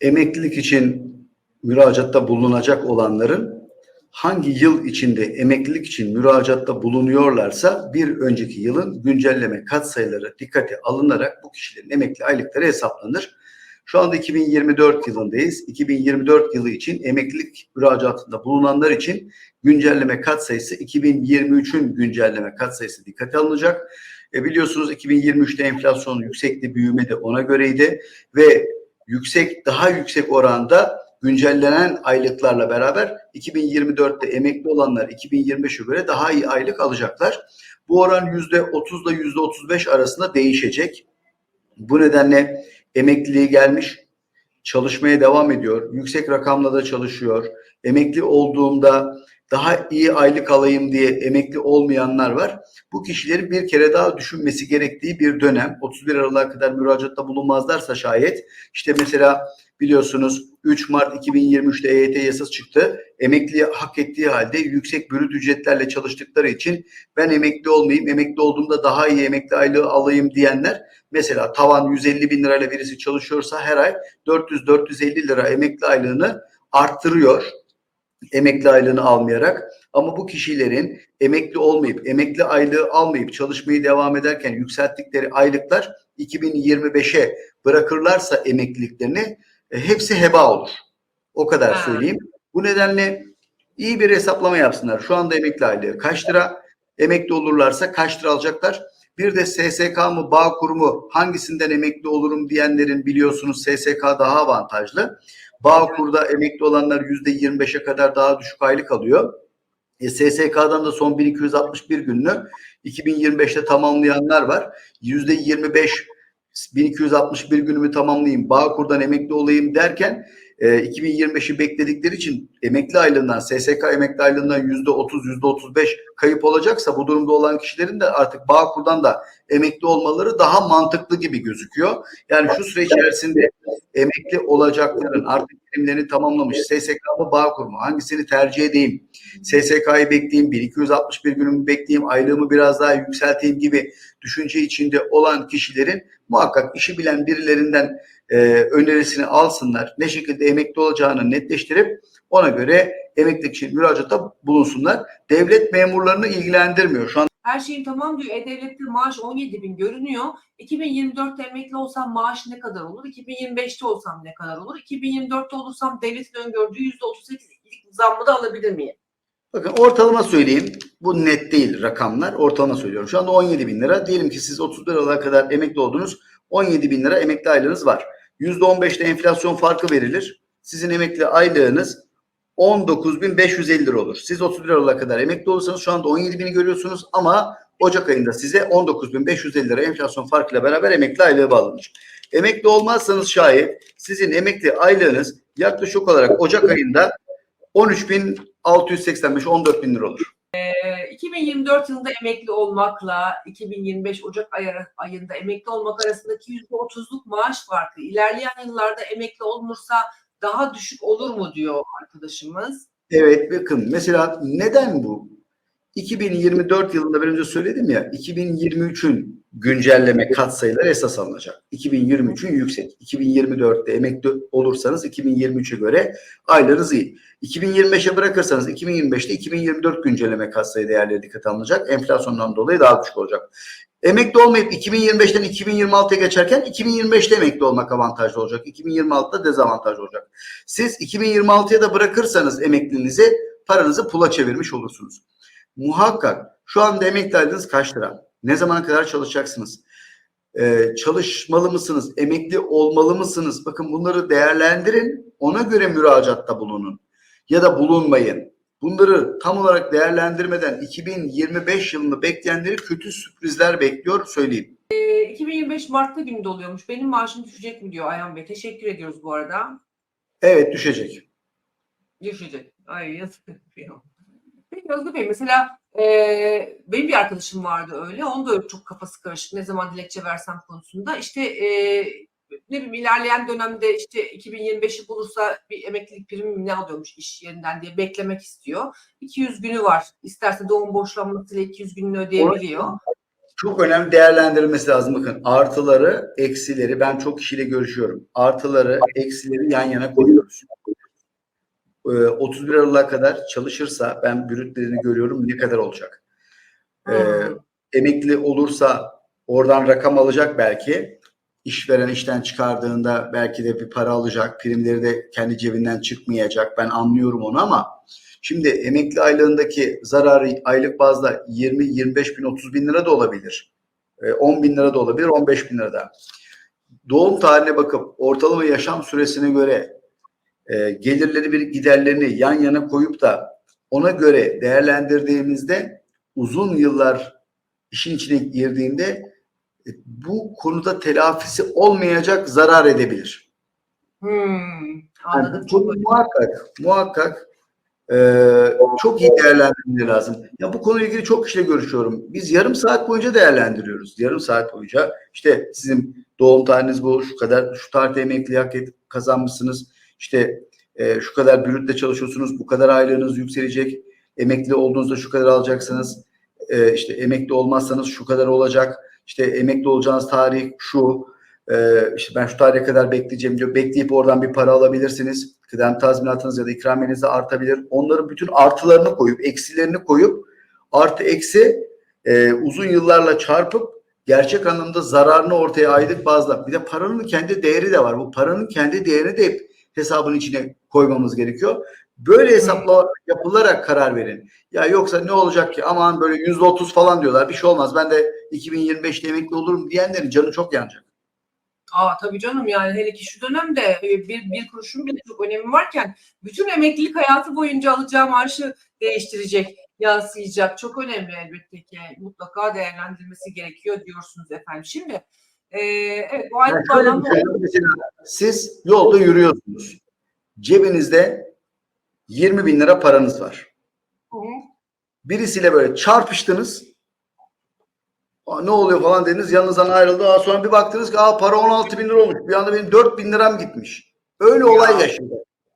emeklilik için müracaatta bulunacak olanların hangi yıl içinde emeklilik için müracaatta bulunuyorlarsa bir önceki yılın güncelleme katsayıları dikkate alınarak bu kişilerin emekli aylıkları hesaplanır. Şu anda 2024 yılındayız. 2024 yılı için emeklilik müracaatında bulunanlar için güncelleme katsayısı 2023'ün güncelleme katsayısı dikkate alınacak. E biliyorsunuz 2023'te enflasyon yüksekti, büyüme de ona göreydi ve yüksek daha yüksek oranda güncellenen aylıklarla beraber 2024'te emekli olanlar 2025'e göre daha iyi aylık alacaklar. Bu oran %30 ile %35 arasında değişecek. Bu nedenle emekliliği gelmiş, çalışmaya devam ediyor, yüksek rakamla da çalışıyor. Emekli olduğumda daha iyi aylık alayım diye emekli olmayanlar var. Bu kişilerin bir kere daha düşünmesi gerektiği bir dönem. 31 Aralık'a kadar müracaatta bulunmazlarsa şayet işte mesela biliyorsunuz 3 Mart 2023'te EYT yasası çıktı. Emekli hak ettiği halde yüksek bürüt ücretlerle çalıştıkları için ben emekli olmayayım, emekli olduğumda daha iyi emekli aylığı alayım diyenler mesela tavan 150 bin lirayla birisi çalışıyorsa her ay 400-450 lira emekli aylığını arttırıyor emekli aylığını almayarak ama bu kişilerin emekli olmayıp emekli aylığı almayıp çalışmayı devam ederken yükselttikleri aylıklar 2025'e bırakırlarsa emekliliklerini e, hepsi heba olur. O kadar Ha. söyleyeyim. Bu nedenle iyi bir hesaplama yapsınlar. Şu anda emekli aylığı kaç lira? Emekli olurlarsa kaç lira alacaklar? Bir de SSK mı, Bağkur mu hangisinden emekli olurum diyenlerin biliyorsunuz SSK daha avantajlı. Bağkur'da emekli olanlar yüzde 25'e kadar daha düşük aylık alıyor. E, SSK'dan da son 1261 gününü 2025'te tamamlayanlar var. Yüzde 25 1261 günümü tamamlayayım, Bağkur'dan emekli olayım derken e, 2025'i bekledikleri için emekli aylığından, SSK emekli aylığından yüzde 30, yüzde 35 kayıp olacaksa bu durumda olan kişilerin de artık Bağkur'dan da emekli olmaları daha mantıklı gibi gözüküyor. Yani şu süre içerisinde emekli olacakların artık primlerini tamamlamış SSK mı Bağkur mu hangisini tercih edeyim? SSK'yı bekleyeyim, 1261 günümü bekleyeyim, aylığımı biraz daha yükselteyim gibi düşünce içinde olan kişilerin muhakkak işi bilen birilerinden e, önerisini alsınlar. Ne şekilde emekli olacağını netleştirip ona göre emeklilik için müracaatta bulunsunlar. Devlet memurlarını ilgilendirmiyor. Şu an Her şeyim tamam diyor. E-Devlet'te maaş 17 bin görünüyor. 2024'te emekli olsam maaş ne kadar olur? 2025'te olsam ne kadar olur? 2024'te olursam devletin öngördüğü %38'lik zammı da alabilir miyim? Bakın ortalama söyleyeyim. Bu net değil rakamlar. Ortalama söylüyorum. Şu anda 17 bin lira. Diyelim ki siz 31 Aralık'a kadar emekli oldunuz. 17 bin lira emekli aylığınız var. %15'te enflasyon farkı verilir. Sizin emekli aylığınız 19.550 lira olur. Siz 31 Aralık'a kadar emekli olursanız şu anda 17 bini görüyorsunuz ama Ocak ayında size 19.550 lira enflasyon farkıyla beraber emekli aylığı bağlanır. Emekli olmazsanız şayet sizin emekli aylığınız yaklaşık olarak Ocak ayında 13.685 14 bin lira olur. Ee, 2024 yılında emekli olmakla 2025 Ocak ay- ayında emekli olmak arasındaki %30'luk maaş farkı ilerleyen yıllarda emekli olunursa daha düşük olur mu diyor arkadaşımız. Evet bakın mesela neden bu? 2024 yılında ben önce söyledim ya 2023'ün güncelleme katsayıları esas alınacak. 2023'ün yüksek. 2024'te emekli olursanız 2023'e göre aylarınız iyi. 2025'e bırakırsanız 2025'te 2024 güncelleme katsayı değerleri dikkate alınacak. Enflasyondan dolayı daha düşük olacak. Emekli olmayıp 2025'ten 2026'ya geçerken 2025'te emekli olmak avantajlı olacak. 2026'da dezavantajlı olacak. Siz 2026'ya da bırakırsanız emekliliğinizi paranızı pula çevirmiş olursunuz. Muhakkak şu anda emekli kaç lira? Ne zamana kadar çalışacaksınız? Ee, çalışmalı mısınız? Emekli olmalı mısınız? Bakın bunları değerlendirin. Ona göre müracaatta bulunun. Ya da bulunmayın. Bunları tam olarak değerlendirmeden 2025 yılını bekleyenleri kötü sürprizler bekliyor söyleyeyim. Ee, 2025 Mart'ta günde oluyormuş. Benim maaşım düşecek mi diyor Ayhan Bey. Teşekkür ediyoruz bu arada. Evet düşecek. Düşecek. Ay yazık. Peki Özgür Bey mesela benim bir arkadaşım vardı öyle. Onun da öyle çok kafası karışık. Ne zaman dilekçe versem konusunda. İşte e, ne bileyim ilerleyen dönemde işte 2025'i bulursa bir emeklilik primi mi ne alıyormuş iş yerinden diye beklemek istiyor. 200 günü var. İsterse doğum boşlanmasıyla 200 gününü ödeyebiliyor. çok önemli değerlendirilmesi lazım. Bakın artıları, eksileri ben çok kişiyle görüşüyorum. Artıları, eksileri yan yana koyuyoruz. Ee, 31 Aralık'a kadar çalışırsa ben brütlerini görüyorum ne kadar olacak. Ee, Hmm. emekli olursa oradan rakam alacak belki. İşveren işten çıkardığında belki de bir para alacak. Primleri de kendi cebinden çıkmayacak. Ben anlıyorum onu ama şimdi emekli aylığındaki zararı aylık bazda 20, 25 bin, 30 bin lira da olabilir. Ee, 10 bin lira da olabilir, 15 bin lira da. Doğum tarihine bakıp ortalama yaşam süresine göre e, gelirleri bir giderlerini yan yana koyup da ona göre değerlendirdiğimizde uzun yıllar işin içine girdiğinde e, bu konuda telafisi olmayacak zarar edebilir. Hmm, Yani anladım. Çok muhakkak muhakkak e, çok iyi değerlendirmeleri lazım. Ya bu konuyla ilgili çok kişiyle görüşüyorum. Biz yarım saat boyunca değerlendiriyoruz. Yarım saat boyunca işte sizin doğum tarihiniz bu, şu kadar şu tarihte emekli hak et, kazanmışsınız. İşte e, şu kadar bürütle çalışıyorsunuz, bu kadar aylığınız yükselecek. Emekli olduğunuzda şu kadar alacaksınız. E, işte emekli olmazsanız şu kadar olacak. İşte emekli olacağınız tarih şu. E, işte ben şu tarihe kadar bekleyeceğim diyor. Bekleyip oradan bir para alabilirsiniz. Kıdem tazminatınız ya da ikramiyeniz de artabilir. Onların bütün artılarını koyup, eksilerini koyup artı eksi e, uzun yıllarla çarpıp gerçek anlamda zararını ortaya aylık bazda. Bir de paranın kendi değeri de var. Bu paranın kendi değerini de hep hesabın içine koymamız gerekiyor. Böyle hesaplar yapılarak karar verin. Ya yoksa ne olacak ki aman böyle yüzde otuz falan diyorlar bir şey olmaz. Ben de 2025'te emekli olurum diyenlerin canı çok yanacak. Aa tabii canım yani hele ki şu dönemde e, bir, bir kuruşun bile çok önemi varken bütün emeklilik hayatı boyunca alacağı maaşı değiştirecek, yansıyacak. Çok önemli elbette ki mutlaka değerlendirmesi gerekiyor diyorsunuz efendim. Şimdi e, evet bu Yani şöyle düşünün, mesela siz yolda yürüyorsunuz. Cebinizde 20 bin lira paranız var. Hı hı. Birisiyle böyle çarpıştınız. Aa, ne oluyor falan dediniz. Yanınızdan ayrıldı. Aa, sonra bir baktınız ki Aa, para 16 bin lira olmuş. Bir anda benim 4 bin liram gitmiş. Öyle Ya. olay yaşıyor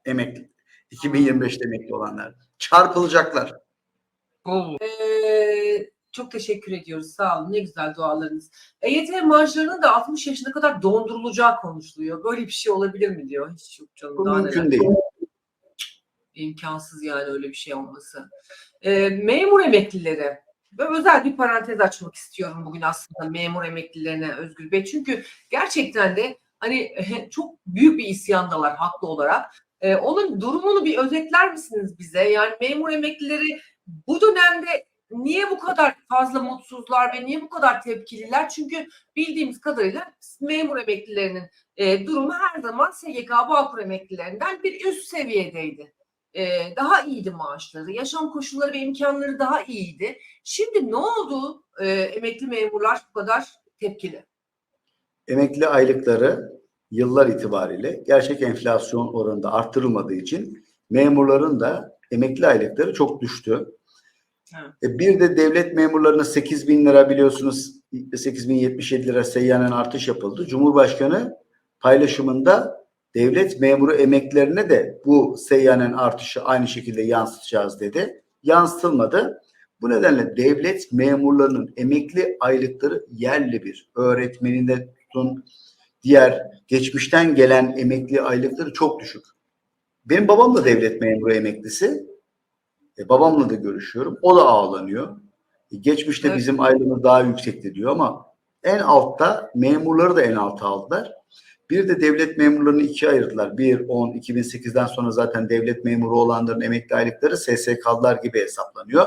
emekli. 2025'te emekli olanlar. Çarpılacaklar. Ee, çok teşekkür ediyoruz. Sağ olun. Ne güzel dualarınız. EYT maaşlarının da 60 yaşına kadar dondurulacağı konuşuluyor. Böyle bir şey olabilir mi diyor. Hiç yok canım. Bu mümkün neler. değil. İmkansız yani öyle bir şey olması. Ee, memur emeklileri. Ben özel bir parantez açmak istiyorum bugün aslında memur emeklilerine Özgür Bey. Çünkü gerçekten de hani çok büyük bir isyandalar haklı olarak. Ee, onun durumunu bir özetler misiniz bize? Yani memur emeklileri bu dönemde niye bu kadar fazla mutsuzlar ve niye bu kadar tepkililer? Çünkü bildiğimiz kadarıyla memur emeklilerinin e, durumu her zaman SGK Bağkur emeklilerinden bir üst seviyedeydi. E, daha iyiydi maaşları, yaşam koşulları ve imkanları daha iyiydi. Şimdi ne oldu e, emekli memurlar bu kadar tepkili? Emekli aylıkları yıllar itibariyle gerçek enflasyon oranında arttırılmadığı için memurların da emekli aylıkları çok düştü. E, Bir de devlet memurlarına 8 bin lira biliyorsunuz 8077 lira seyyanen artış yapıldı. Cumhurbaşkanı paylaşımında devlet memuru emeklilerine de bu seyyanen artışı aynı şekilde yansıtacağız dedi. Yansıtılmadı. Bu nedenle devlet memurlarının emekli aylıkları yerli bir. Öğretmeninde tutun diğer geçmişten gelen emekli aylıkları çok düşük. Benim babam da devlet memuru emeklisi. E, babamla da görüşüyorum. O da ağlanıyor. E, geçmişte Evet. bizim aylığımız daha yüksekti diyor ama en altta memurları da en alta aldılar. Bir de devlet memurlarını ikiye ayırdılar. 1, 10, 2008'den sonra zaten devlet memuru olanların emekli aylıkları SSK'lar gibi hesaplanıyor.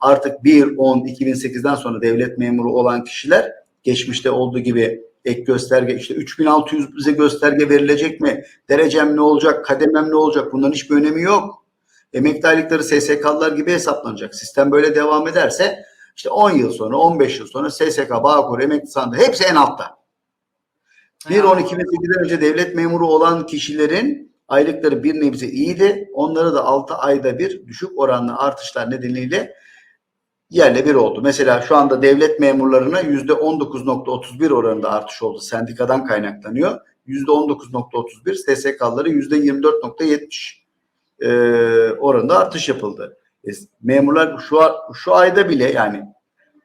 Artık 1, 10, 2008'den sonra devlet memuru olan kişiler geçmişte olduğu gibi ek gösterge işte 3600 bize gösterge verilecek mi? Derecem ne olacak? Kademem ne olacak? Bunların hiçbir önemi yok. Emekli aylıkları SSK'lar gibi hesaplanacak. Sistem böyle devam ederse işte 10 yıl sonra, 15 yıl sonra SSK, Bağkur, emekli sandığı hepsi en altta. 1-12-2008'den önce devlet memuru olan kişilerin aylıkları bir nebze iyiydi. Onlara da 6 ayda bir düşük oranlı artışlar nedeniyle yerle bir oldu. Mesela şu anda devlet memurlarına %19.31 oranında artış oldu. Sendikadan kaynaklanıyor. %19.31 SSK'ları %24.70 e, oranında artış yapıldı. E, memurlar şu şu ayda bile yani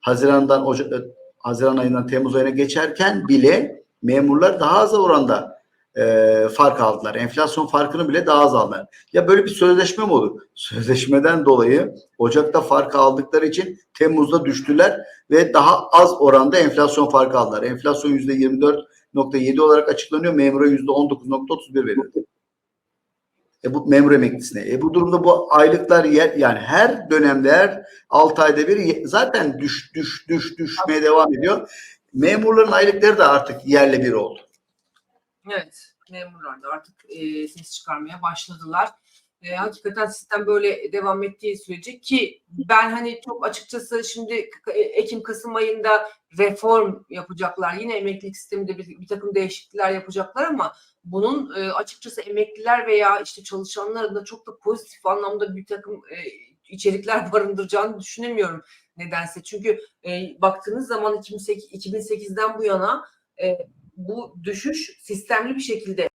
Haziran'dan Oca- Haziran ayından Temmuz ayına geçerken bile memurlar daha az oranda e, fark aldılar. Enflasyon farkını bile daha az aldılar. Ya böyle bir sözleşme mi olur? Sözleşmeden dolayı Ocak'ta farkı aldıkları için Temmuz'da düştüler ve daha az oranda enflasyon farkı aldılar. Enflasyon %24.7 olarak açıklanıyor. Memura %19.31 verildi. E bu memur emeklisine. E bu durumda bu aylıklar yer, yani her dönemde her 6 ayda bir zaten düş düş düş düşmeye devam ediyor. Memurların aylıkları da artık yerle bir oldu. Evet, memurlar da artık e, ses çıkarmaya başladılar. E, hakikaten sistem böyle devam ettiği sürece ki ben hani çok açıkçası şimdi Ekim-Kasım ayında reform yapacaklar. Yine emeklilik sisteminde bir, bir takım değişiklikler yapacaklar ama bunun e, açıkçası emekliler veya işte çalışanların da çok da pozitif anlamda bir takım e, içerikler barındıracağını düşünemiyorum nedense. Çünkü e, baktığınız zaman 2008, 2008'den bu yana e, bu düşüş sistemli bir şekilde